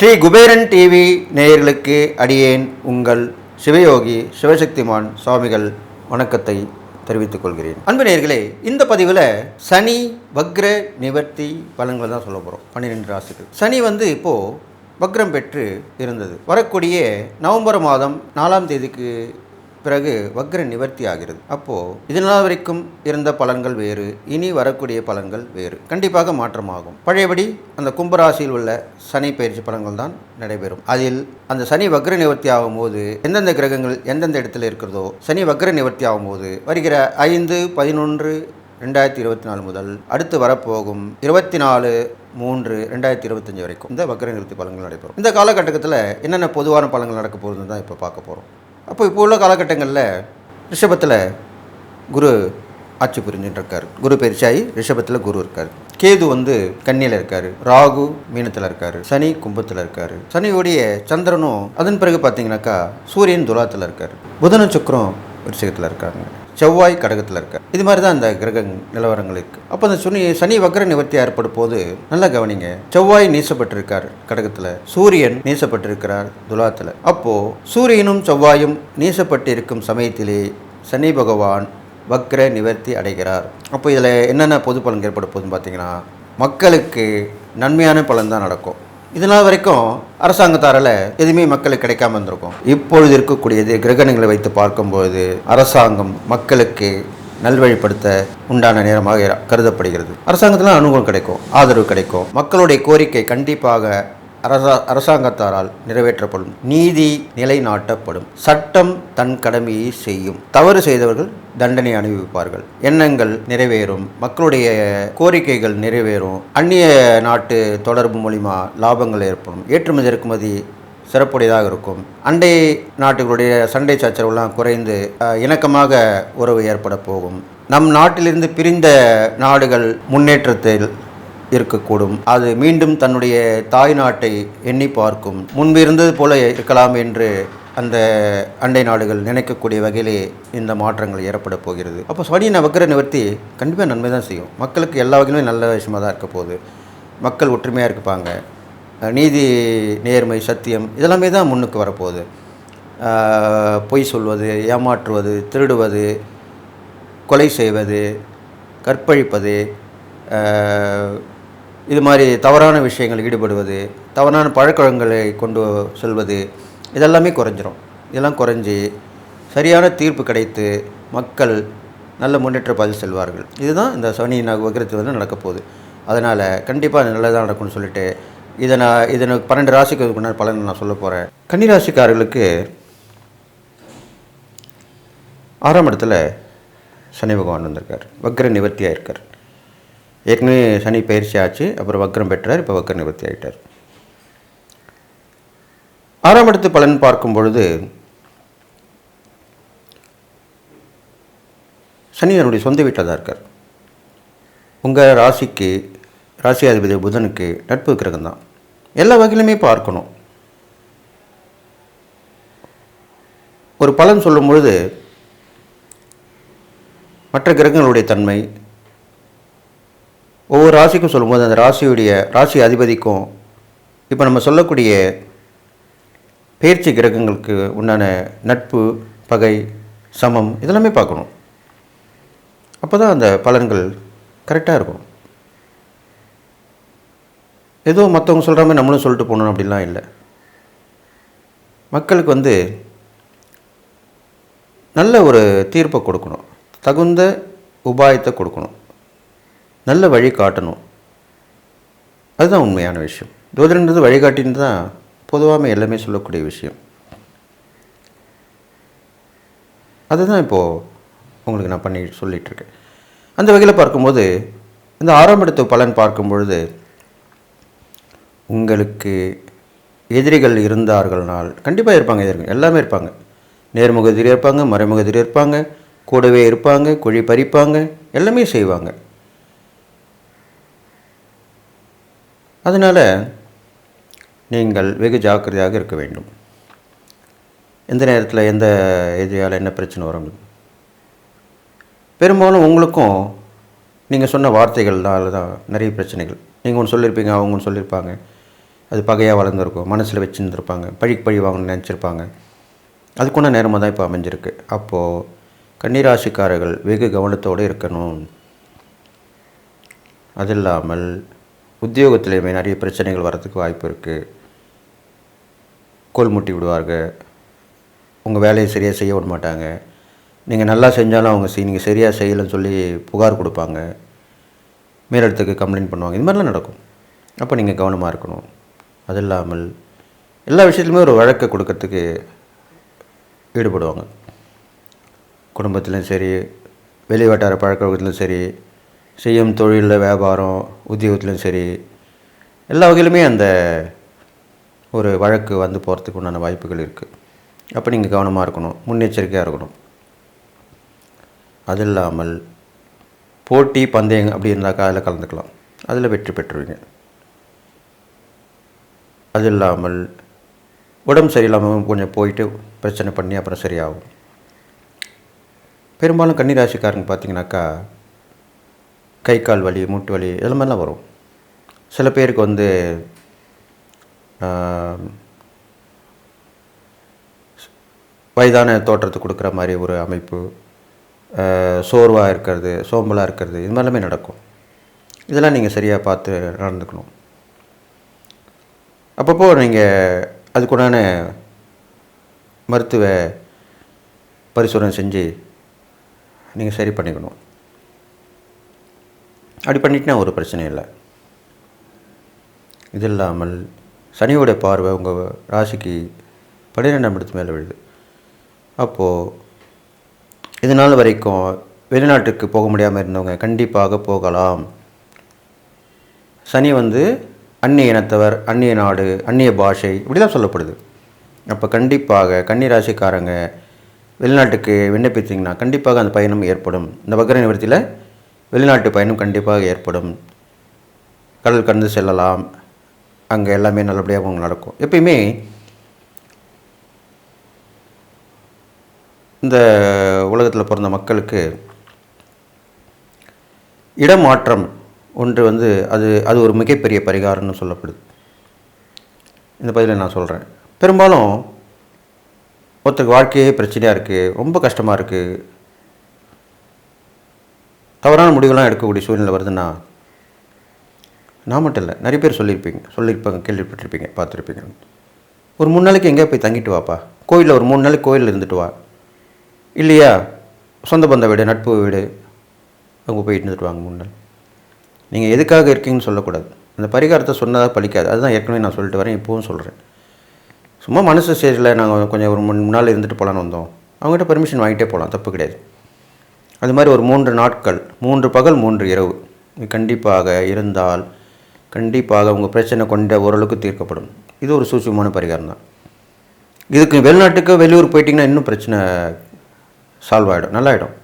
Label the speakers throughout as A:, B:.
A: Sri Kuberan TV நேயர்களுக்கு அடியேன் உங்கள் சிவயோகி சிவசக்திமான் சுவாமிகள் வணக்கத்தை தெரிவித்துக் கொள்கிறேன். அன்பு நேயர்களே இந்த பதிவில் சனி வக்ர நிவர்த்தி பலன்கள் தான் சொல்ல போகிறோம் பன்னிரெண்டு ராசிகள். சனி வந்து இப்போது வக்ரம் பெற்று இருந்தது. வரக்கூடிய நவம்பர் மாதம் நாலாம் தேதிக்கு பிறகு வக்ர நிவர்த்தி ஆகிறது. அப்போது இதனால் வரைக்கும் இருந்த பலன்கள் வேறு இனி வரக்கூடிய பலன்கள் வேறு. கண்டிப்பாக மாற்றமாகும். பழையபடி அந்த கும்பராசியில் உள்ள சனி பயிற்சி பலன்கள் தான் நடைபெறும். அதில் அந்த சனி வக்ர நிவர்த்தி ஆகும்போது எந்தெந்த கிரகங்கள் எந்தெந்த இடத்துல இருக்கிறதோ சனி வக்ர நிவர்த்தி ஆகும்போது வருகிற ஐந்து பதினொன்று ரெண்டாயிரத்தி இருபத்தி நாலு முதல் அடுத்து வரப்போகும் இருபத்தி நாலு மூன்று ரெண்டாயிரத்தி இருபத்தஞ்சி வரைக்கும் இந்த வக்ர நிவர்த்தி பலன்கள் நடைபெறும். இந்த காலகட்டத்தில் என்னென்ன பொதுவான பலன்கள் நடக்க போகுதுன்னு தான் இப்போ பார்க்க போகிறோம் அப்போ இப்போ உள்ள காலகட்டங்களில் ரிஷபத்தில் குரு ஆட்சி புரிஞ்சுட்டு இருக்கார் குரு பயிற்சியாகி ரிஷபத்தில் குரு இருக்கார். கேது வந்து கன்னியில் இருக்கார். ராகு மீனத்தில் இருக்கார். சனி கும்பத்தில் இருக்கார். சனியுடைய சந்திரனும் அதன் பிறகு பார்த்தீங்கன்னாக்கா சூரியன் துலாத்தில் இருக்கார். புதனும் சுக்கரம் விஷயத்தில் இருக்காங்க. செவ்வாய் கடகத்தில் இருக்கார் இது மாதிரி தான் அந்த கிரக நிலவரங்கள் இருக்குது அப்போ அந்த சுனி சனி வக்ர நிவர்த்தி ஏற்படும் போது நல்லா கவனிங்க. செவ்வாய் நீசப்பட்டிருக்கார் கடகத்தில். சூரியன் நீசப்பட்டிருக்கிறார் துலாத்தில். அப்போது சூரியனும் செவ்வாயும் நீசப்பட்டு இருக்கும் சமயத்திலே சனி பகவான் வக்ர நிவர்த்தி அடைகிறார். அப்போ இதில் என்னென்ன பொது பலன் ஏற்பட போகுதுன்னு பார்த்தீங்கன்னா மக்களுக்கு நன்மையான பலன் தான் நடக்கும். இதனால் வரைக்கும் அரசாங்கத்தாரால் எதுவுமே மக்களுக்கு கிடைக்காம இருந்திருக்கும். இப்பொழுது இருக்கக்கூடியது கிரகணங்களை வைத்து பார்க்கும்போது அரசாங்கம் மக்களுக்கு நல்வழிப்படுத்த உண்டான நேரமாக கருதப்படுகிறது. அரசாங்கத்தில் அனுகூலம் கிடைக்கும் ஆதரவு கிடைக்கும். மக்களுடைய கோரிக்கை கண்டிப்பாக அரசா அரசாங்கத்தாரால் நிறைவேற்றப்படும் நீதி நிலைநாட்டப்படும். சட்டம் தன் கடமையை செய்யும். தவறு செய்தவர்கள் தண்டனை அனுபவிப்பார்கள். எண்ணங்கள் நிறைவேறும். மக்களுடைய கோரிக்கைகள் நிறைவேறும். அந்நிய நாட்டு தொடர்பு மூலிமா லாபங்கள் ஏற்படும். ஏற்றுமதி இறக்குமதி சிறப்புடையதாக இருக்கும். அண்டை நாட்டுகளுடைய சண்டை சச்சரவுலாம் குறைந்து இணக்கமாக உறவு ஏற்பட போகும். நம் நாட்டிலிருந்து பிரிந்த நாடுகள் முன்னேற்றத்தில் இருக்கக்கூடும். அது மீண்டும் தன்னுடைய தாய் நாட்டை எண்ணி பார்க்கும். முன்பு இருந்தது போல இருக்கலாம் என்று அந்த அண்டை நாடுகள் நினைக்கக்கூடிய வகையிலே இந்த மாற்றங்கள் ஏற்பட போகிறது. அப்போ சனி வக்கர நிவர்த்தி கண்டிப்பாக நன்மை தான் செய்யும். மக்களுக்கு எல்லா வகையிலுமே நல்ல விஷயமாக தான் இருக்க போகுது. மக்கள் ஒற்றுமையாக இருப்பாங்க. நீதி நேர்மை சத்தியம் இதெல்லாமே தான் முன்னுக்கு வரப்போகுது பொய் சொல்வது ஏமாற்றுவது திருடுவது கொலை செய்வது கற்பழிப்பது இது மாதிரி தவறான விஷயங்கள் ஈடுபடுவது தவறான பழக்கவழக்கங்களை கொண்டு செல்வது இதெல்லாமே குறைஞ்சிரும். இதெல்லாம் குறைஞ்சி சரியான தீர்ப்பு கிடைத்து மக்கள் நல்ல முன்னேற்ற பாதையில் செல்வார்கள். இதுதான் இந்த சனி வக்கிரத்தில் வந்து நடக்க போகுது. அதனால் கண்டிப்பாக நல்லதாக நடக்கும்னு சொல்லிட்டு இதை நான் இதை பன்னெண்டு ராசிக்கு முன்னாடி பலன் நான் சொல்ல போகிறேன் கன்னிராசிக்காரர்களுக்கு ஆறாம் இடத்துல சனி பகவான் வந்திருக்கார். வக்ர நிவர்த்தியாக இருக்கார் ஏற்கனவே சனி பயிற்சி ஆச்சு அப்புறம் வக்ரம் பெற்றார் இப்போ வக்ர நிவர்த்தி ஆகிட்டார் ஆறாம் இடத்து பலன் பார்க்கும் பொழுது சனி என்னுடைய சொந்த வீட்டில் தான் இருக்கார். உங்கள் ராசிக்கு ராசி அதிபதி புதனுக்கு நட்பு கிரகம் தான். எல்லா வகையிலுமே பார்க்கணும். ஒரு பலன் சொல்லும் பொழுது மற்ற கிரகங்களுடைய தன்மை ஒவ்வொரு ராசிக்கும் சொல்லும்போது அந்த ராசியுடைய ராசி அதிபதிக்கும் இப்போ நம்ம சொல்லக்கூடிய பயிற்சி கிரகங்களுக்கு உண்டான நட்பு பகை சமம் இதெல்லாமே பார்க்கணும். அப்போ தான் அந்த பலன்கள் கரெக்டாக இருக்கும். ஏதோ மற்றவங்க சொல்கிற மாதிரி நம்மளும் சொல்லிட்டு போகணும் அப்படிலாம் இல்லை. மக்களுக்கு வந்து நல்ல ஒரு தீர்ப்பை கொடுக்கணும். தகுந்த உபாயத்தை கொடுக்கணும். நல்ல வழி காட்டணும். அதுதான் உண்மையான விஷயம். ஜோதிடன்றது வழிகாட்டின்னு தான் பொதுவாக எல்லாமே சொல்லக்கூடிய விஷயம். அதுதான் இப்போது உங்களுக்கு நான் பண்ணி சொல்லிகிட்ருக்கேன் அந்த வகையில் பார்க்கும்போது இந்த ஆறாம் இடத்து பலன் பார்க்கும் பொழுது உங்களுக்கு எதிரிகள் இருந்தார்கள்னால் கண்டிப்பாக இருப்பாங்க எதிரிகள். எல்லாமே இருப்பாங்க. நேர்முக எதிரி இருப்பாங்க மறைமுக எதிரி இருப்பாங்க கூடவே இருப்பாங்க குழி பறிப்பாங்க எல்லாமே செய்வாங்க. அதனால் நீங்கள் வெகு ஜாக்கிரதையாக இருக்க வேண்டும். எந்த நேரத்தில் எந்த எதிரியால் என்ன பிரச்சனை வரும்? பெரும்பாலும் உங்களுக்கும் நீங்கள் சொன்ன வார்த்தைகள்னால தான் நிறைய பிரச்சனைகள். நீங்கள் ஒன்று சொல்லியிருப்பீங்க அவங்க ஒன்று சொல்லியிருப்பாங்க அது பகையாக வளர்ந்துருக்கும் மனசில் வச்சுருந்துருப்பாங்க பழிக்கு பழி வாங்கணும்னு நினச்சிருப்பாங்க. அதுக்குள்ள நேரமாக தான் இப்போ அமைஞ்சிருக்கு. அப்போது கன்னிராசிக்காரர்கள் வெகு கவனத்தோடு இருக்கணும். அது இல்லாமல் உத்தியோகத்திலையுமே நிறைய பிரச்சனைகள் வரதுக்கு வாய்ப்பு இருக்குது கோல் முட்டி விடுவார்கள் உங்கள் வேலையை சரியாக செய்ய விட மாட்டாங்க. நீங்கள் நல்லா செஞ்சாலும் அவங்க செய் நீங்கள் சரியாக செய்யலைன்னு சொல்லி புகார் கொடுப்பாங்க. மேலிடத்துக்கு கம்ப்ளைண்ட் பண்ணுவாங்க. இது மாதிரிலாம் நடக்கும். அப்போ நீங்கள் கவனமாக இருக்கணும். அது இல்லாமல் எல்லா விஷயத்துலையுமே ஒரு வழக்கை கொடுக்கறதுக்கு ஈடுபடுவாங்க. குடும்பத்திலும் சரி வெளி வட்டார பழக்க வழக்கத்திலும் சரி செய்யும் தொழிலில் வியாபாரம் உத்தியோகத்திலும் சரி எல்லா வகையிலுமே அந்த ஒரு வழக்கு வந்து போகிறதுக்கு உண்டான வாய்ப்புகள் இருக்குது அப்போ நீங்கள் கவனமாக இருக்கணும் முன்னெச்சரிக்கையாக இருக்கணும். அது இல்லாமல் போட்டி பந்தயம் அப்படி இருந்தாக்கா அதில் கலந்துக்கலாம். அதில் வெற்றி பெற்றுருவீங்க. அது இல்லாமல் உடம்பு சரியில்லாமல் கொஞ்சம் போயிட்டு பிரச்சனை பண்ணி அப்புறம் சரியாகும். பெரும்பாலும் கன்னிராசிக்காரங்க பார்த்தீங்கன்னாக்கா கை கால் வலி மூட்டு வலி இதெல்லாம் மாதிரிலாம் வரும். சில பேருக்கு வந்து வயதான தோற்றத்தை கொடுக்குற மாதிரி ஒரு அமைப்பு சோர்வாக இருக்கிறது சோம்பலாக இருக்கிறது இது மாதிரிலாமே நடக்கும். இதெல்லாம் நீங்கள் சரியாக பார்த்து நடந்துக்கணும். அப்பப்போ நீங்கள் அதுக்குண்டான மருத்துவ பரிசோதனை செஞ்சு நீங்கள் சரி பண்ணிக்கணும். அப்படி பண்ணிட்டுனா ஒரு பிரச்சனையும் இல்லை. இது இல்லாமல் சனியோட பார்வை உங்கள் ராசிக்கு பன்னிரெண்டாம் இடத்து மேலே விழுது. அப்போது இது நாள் வரைக்கும் வெளிநாட்டுக்கு போக முடியாமல் இருந்தவங்க கண்டிப்பாக போகலாம். சனி வந்து அந்நிய இனத்தவர் அந்நிய நாடு அந்நிய பாஷை இப்படிலாம் சொல்லப்படுது. அப்போ கண்டிப்பாக கன்னி ராசிக்காரங்க வெளிநாட்டுக்கு விண்ணப்பித்தீங்கன்னா கண்டிப்பாக அந்த பயணம் ஏற்படும். இந்த வக்கர நிவர்த்தியில் வெளிநாட்டு பயணம் கண்டிப்பாக ஏற்படும். கடல் கடந்து செல்லலாம். அங்கே எல்லாமே நல்லபடியாக உங்களுக்கு நடக்கும். எப்பயுமே இந்த உலகத்தில் பிறந்த மக்களுக்கு இடமாற்றம் ஒன்று வந்து அது அது ஒரு மிகப்பெரிய பரிகாரம்னு சொல்லப்படுது. இந்த பதிலை நான் சொல்கிறேன் பெரும்பாலும் ஒருத்தருக்கு வாழ்க்கையே பிரச்சனையாக இருக்குது ரொம்ப கஷ்டமாக இருக்குது தவறான முடிவுலாம் எடுக்கக்கூடிய சூழ்நிலை வருதுன்னா நான் மட்டும் இல்லை நிறைய பேர் சொல்லியிருப்பீங்க சொல்லியிருப்பாங்க கேள்விப்பட்டிருப்பீங்க பார்த்துருப்பீங்க. ஒரு மூணு நாளைக்கு எங்கேயா போய் தங்கிட்டு வாப்பா. கோயிலில் ஒரு மூணு நாளைக்கு கோயிலில் இருந்துட்டு வா. இல்லையா சொந்த பந்த வீடு நட்பு வீடு அங்கே போயிட்டு இருந்துட்டு வாங்க மூணு நாள். நீங்கள் எதுக்காக இருக்கீங்கன்னு சொல்லக்கூடாது. அந்த பரிகாரத்தை சொன்னதாக பழிக்காது. அதுதான் ஏற்கனவே நான் சொல்லிட்டு வரேன் இப்போவும் சொல்கிறேன். சும்மா மனசு ஸ்டேஜில் நாங்கள் கொஞ்சம் ஒரு மூணு நாள் இருந்துட்டு போகலான்னு வந்தோம். அவங்ககிட்ட பெர்மிஷன் வாங்கிட்டே போகலாம் தப்பு கிடையாது. அது மாதிரி ஒரு மூன்று நாட்கள் மூன்று பகல் மூன்று இரவு. கண்டிப்பாக இருந்தால் கண்டிப்பாக உங்கள் பிரச்சனை கொண்ட ஓரளவுக்கு தீர்க்கப்படும். இது ஒரு சூட்சமான பரிகாரம் தான். இதுக்கு வெளிநாட்டுக்கு வெளியூர் போயிட்டிங்கன்னா இன்னும் பிரச்சனை சால்வ் ஆகிடும் நல்லாயிடும்.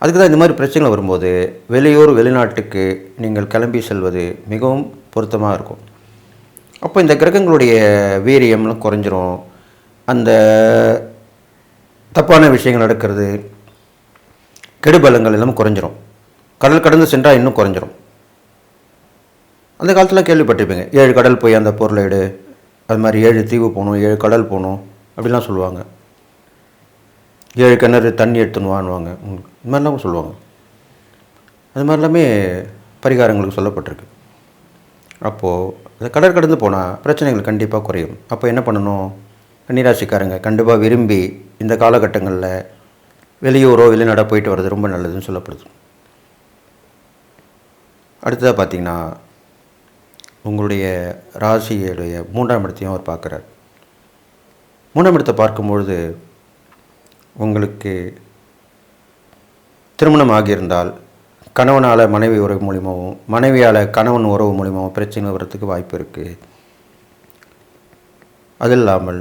A: அதுக்கு தான் இந்த மாதிரி பிரச்சனைகள் வரும்போது வெளியூர் வெளிநாட்டுக்கு நீங்கள் கிளம்பி செல்வது மிகவும் பொருத்தமாக இருக்கும். அப்போ இந்த கிரகங்களுடைய வீரியம்லாம் குறைஞ்சிரும். அந்த தப்பான விஷயங்கள் நடக்கிறது கெடுபலங்கள் எல்லாம் குறைஞ்சிரும். கடல் கடந்து சென்றால் இன்னும் குறைஞ்சிரும். அந்த காலத்தில் கேள்விப்பட்டிருப்பீங்க ஏழு கடல் போய் அந்த பொருளை எடு அது மாதிரி ஏழு தீவு போகணும் ஏழு கடல் போகணும் அப்படிலாம் சொல்லுவாங்க. ஏழு கிணறு தண்ணி எடுத்துன்னு வாங்குவாங்க இது மாதிரிலாம் சொல்லுவாங்க. அது மாதிரிலாமே பரிகாரங்களுக்கு சொல்லப்பட்டிருக்கு. அப்போது அந்த கடல் கடந்து போனால் பிரச்சனைகள் கண்டிப்பாக குறையும். அப்போ என்ன பண்ணணும்? கன்னிராசிக்காரங்க கண்டிப்பாக விரும்பி இந்த காலகட்டங்களில் வெளியூரோ வெளிநாடோ போயிட்டு வர்றது ரொம்ப நல்லதுன்னு சொல்லப்படுது. அடுத்ததாக பார்த்தீங்கன்னா உங்களுடைய ராசியுடைய மூன்றாம் இடத்தையும் அவர் பார்க்குறார். மூன்றாம் இடத்தை பார்க்கும்பொழுது உங்களுக்கு திருமணம் ஆகியிருந்தால் கணவனால் மனைவி உறவு மூலியமாகவும் மனைவியால் கணவன் உறவு மூலியமாகவும் பிரச்சனை வர்றதுக்கு வாய்ப்பு இருக்குது அது இல்லாமல்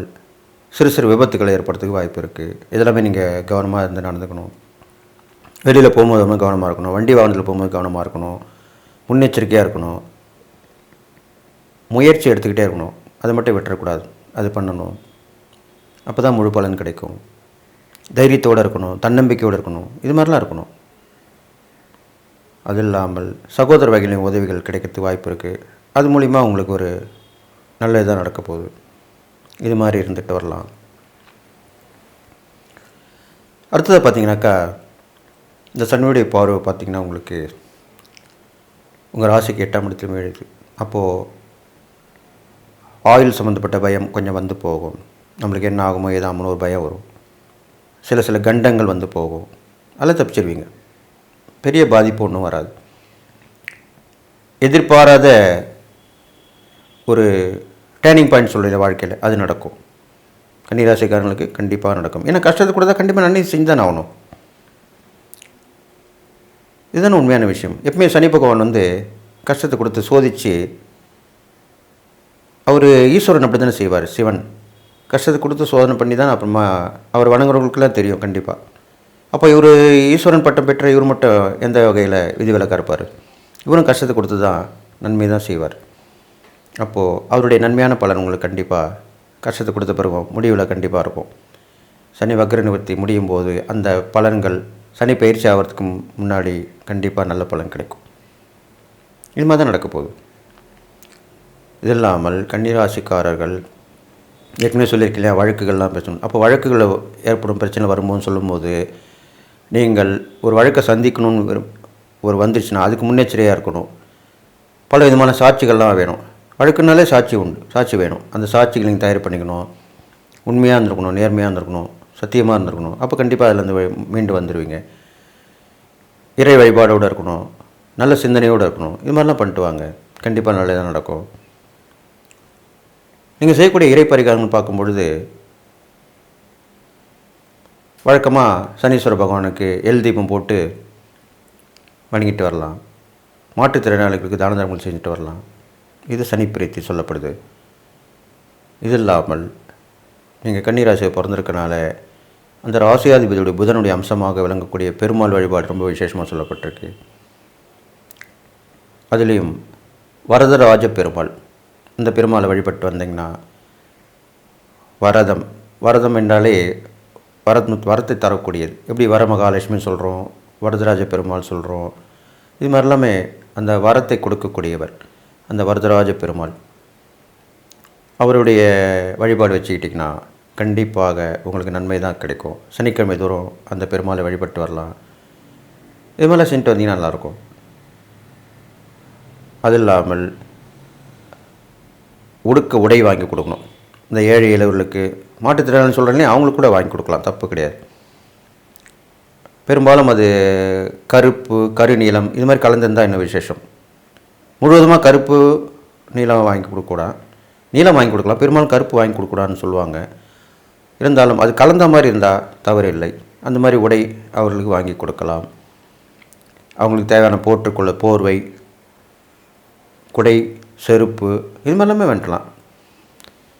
A: சிறு சிறு விபத்துக்களை ஏற்படுறதுக்கு வாய்ப்பு இருக்குது இதெல்லாமே நீங்கள் கவனமாக இருந்து நடந்துக்கணும். வெளியில் போகும்போது ரொம்ப கவனமாக இருக்கணும். வண்டி வாகனத்தில் போகும்போது கவனமாக இருக்கணும். முன்னெச்சரிக்கையாக இருக்கணும். முயற்சி எடுத்துக்கிட்டே இருக்கணும். அதை மட்டும் விட்டுறக்கூடாது. அது பண்ணணும். அப்போ தான் முழு பலன் கிடைக்கும். தைரியத்தோடு இருக்கணும். தன்னம்பிக்கையோடு இருக்கணும். இது மாதிரிலாம் இருக்கணும். அது இல்லாமல் சகோதர வகையிலும் உதவிகள் கிடைக்கிறதுக்கு வாய்ப்பு இருக்குது அது மூலிமா உங்களுக்கு ஒரு நல்ல இதாக நடக்க போகுது. இது மாதிரி இருந்துட்டு வரலாம். அடுத்தது பார்த்தீங்கன்னாக்கா இந்த சனியுடைய பார்வை பார்த்தீங்கன்னா உங்களுக்கு உங்கள் ராசிக்கு எட்டாம் இடத்துலையும் எழுது அப்போது ஆயில் சம்மந்தப்பட்ட பயம் கொஞ்சம் வந்து போகும். நம்மளுக்கு என்ன ஆகுமோ ஏதாமோ ஒரு பயம் வரும். சில சில கண்டங்கள் வந்து போகும். அதில் தப்பிச்சிருவீங்க. பெரிய பாதிப்பு ஒன்றும் வராது. எதிர்பாராத ஒரு டேர்னிங் பாயிண்ட் சொல்கிற வாழ்க்கையில் அது நடக்கும். கன்னிராசிக்காரங்களுக்கு கண்டிப்பாக நடக்கும். ஏன்னா கஷ்டத்தை கூட தான் கண்டிப்பாக நன்றி செஞ்சு ஆகணும். இதுதானே உண்மையான விஷயம். எப்பவுமே சனி பகவான் வந்து கஷ்டத்தை கொடுத்து சோதித்து அவர் ஈஸ்வரன் அப்படி தானே செய்வார் சிவன். கஷ்டத்தை கொடுத்து சோதனை பண்ணி தான் அப்புறமா அவர் வணங்குறவங்களுக்குலாம் தெரியும் கண்டிப்பாக அப்போ இவர் ஈஸ்வரன் பட்டம் பெற்ற இவர் மட்டும் எந்த வகையில் விதிவிலக்காக இருப்பார்? இவரும் கஷ்டத்தை கொடுத்து தான் நன்மை தான் செய்வார். அப்போது அவருடைய நன்மையான பலன் உங்களுக்கு கண்டிப்பாக கஷ்டத்தை கொடுத்த பிறகு முடிவில் கண்டிப்பாக இருக்கும். சனி வக்ர நிவர்த்தி முடியும் போது அந்த பலன்கள் சனி பயிற்சி ஆகிறதுக்கு முன்னாடி கண்டிப்பாக நல்ல பலன் கிடைக்கும். இது மாதிரி தான் நடக்க போகுது. இது இல்லாமல் கன்னிராசிக்காரர்கள் ஏற்கனவே சொல்லியிருக்கலையா வழக்குகள்லாம் பேசணும். அப்போ வழக்குகளில் ஏற்படும் பிரச்சனை வரும்போது சொல்லும்போது நீங்கள் ஒரு வழக்கை சந்திக்கணும்னு ஒரு வந்துருச்சுன்னா அதுக்கு முன்னெச்சரியாக இருக்கணும். பல விதமான சாட்சிகள்லாம் வேணும். வழக்குனாலே சாட்சி உண்டு சாட்சி வேணும். அந்த சாட்சிகள் நீங்கள் தயார் பண்ணிக்கணும். உண்மையாக இருந்திருக்கணும் நேர்மையாக இருந்திருக்கணும் சத்தியமாக இருந்திருக்கணும் அப்போ கண்டிப்பாக அதில் மீண்டு வந்துடுவீங்க இறை வழிபாடோடு இருக்கணும் நல்ல சிந்தனையோடு இருக்கணும் இது மாதிரிலாம் பண்ணிட்டு வாங்க. கண்டிப்பாக நல்லதாக நடக்கும். நீங்கள் செய்யக்கூடிய இறை பரிகாரங்கள் பார்க்கும் பொழுது வழக்கமாக சனீஸ்வர பகவானுக்கு எல் தீபம் போட்டு வணங்கிட்டு வரலாம். மாற்றுத்திறனாளிகளுக்கு தான தர்மங்கள் செஞ்சுட்டு வரலாம். இது சனி பிரீத்தி சொல்லப்படுது. இது இல்லாமல் நீங்கள் கன்னிராசியை பிறந்திருக்கனால அந்த ராசியாதிபதியுடைய புதனுடைய அம்சமாக விளங்கக்கூடிய பெருமாள் வழிபாடு ரொம்ப விசேஷமாக சொல்லப்பட்டிருக்கு. அதுலேயும் வரதராஜ பெருமாள் இந்த பெருமாளை வழிபட்டு வந்தீங்கன்னா வரதம் வரதம் என்றாலே வரத் வரத்தை தரக்கூடியது. எப்படி வரமகாலட்சுமின்னு சொல்கிறோம் வரதராஜ பெருமாள் சொல்கிறோம் இது மாதிரி எல்லாமே அந்த வரத்தை கொடுக்கக்கூடியவர். அந்த வரதராஜ பெருமாள். அவருடைய வழிபாடு வச்சுக்கிட்டிங்கன்னா கண்டிப்பாக உங்களுக்கு நன்மை தான் கிடைக்கும். சனிக்கிழமை தூரம் அந்த பெருமாளை வழிபட்டு வரலாம். இது மாதிரிலாம் செஞ்சுட்டு வந்தீங்கன்னா நல்லாயிருக்கும். அது இல்லாமல் உடுக்க உடை வாங்கி கொடுக்கணும். இந்த ஏழை இளவர்களுக்கு மாற்றுத்திறனாளி சொல்கிறேனே அவங்களுக்கு கூட வாங்கி கொடுக்கலாம். தப்பு கிடையாது. பெரும்பாலும் அது கருப்பு கருநீளம் இது மாதிரி கலந்துருந்தால் இன்னும் விசேஷம்? முழுவதுமாக கருப்பு நீளம் வாங்கி கொடுக்கக்கூடாது நீளம் வாங்கி கொடுக்கலாம். பெரும்பாலும் கருப்பு வாங்கி கொடுக்கூடாதுன்னு சொல்லுவாங்க. இருந்தாலும் அது கலந்த மாதிரி இருந்தால் தவறு இல்லை அந்த மாதிரி உடை அவர்களுக்கு வாங்கி கொடுக்கலாம். அவங்களுக்கு தேவையான போற்றுக்கொள்ள போர்வை குடை செருப்பு இது மாதிரி எல்லாமே வேண்டலாம்.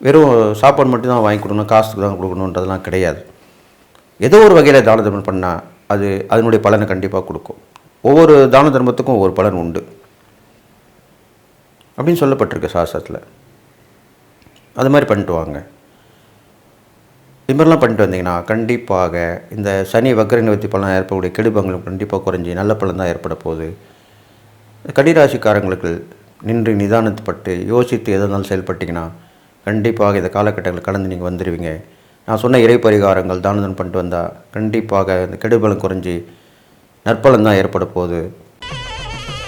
A: வெறும் சாப்பாடு மட்டும் தான் வாங்கி கொடுக்கணும் காசுக்கு தான் கொடுக்கணுன்றதெல்லாம் கிடையாது. ஏதோ ஒரு வகையில் தான தர்மம் பண்ணால் அது அதனுடைய பலனை கண்டிப்பாக கொடுக்கும். ஒவ்வொரு தான தர்மத்துக்கும் ஒவ்வொரு பலன் உண்டு. அப்படின்னு சொல்லப்பட்டிருக்கு சாஸ்திரத்தில் அது மாதிரி பண்ணிட்டு வாங்க. இது மாதிரிலாம் பண்ணிட்டு வந்தீங்கன்னா கண்டிப்பாக இந்த சனி வக்கர நிவர்த்தி பலன் ஏற்படக்கூடிய கெடுபங்களும் கண்டிப்பாக குறைஞ்சி நல்ல பலன் தான் ஏற்பட போகுது. கடிராசிக்காரங்களுக்கு நின்று நிதானத்துப்பட்டு யோசித்து எதனாலும் இருந்தாலும் செயல்பட்டிங்கன்னா கண்டிப்பாக இந்த காலகட்டங்களில் கலந்து நீங்கள் வந்துடுவீங்க நான் சொன்ன இறை பரிகாரங்கள் தானதம் பண்ணிட்டு வந்தால் கண்டிப்பாக இந்த கெடுபலம் குறைஞ்சி நற்பலன் தான் ஏற்பட போகுது.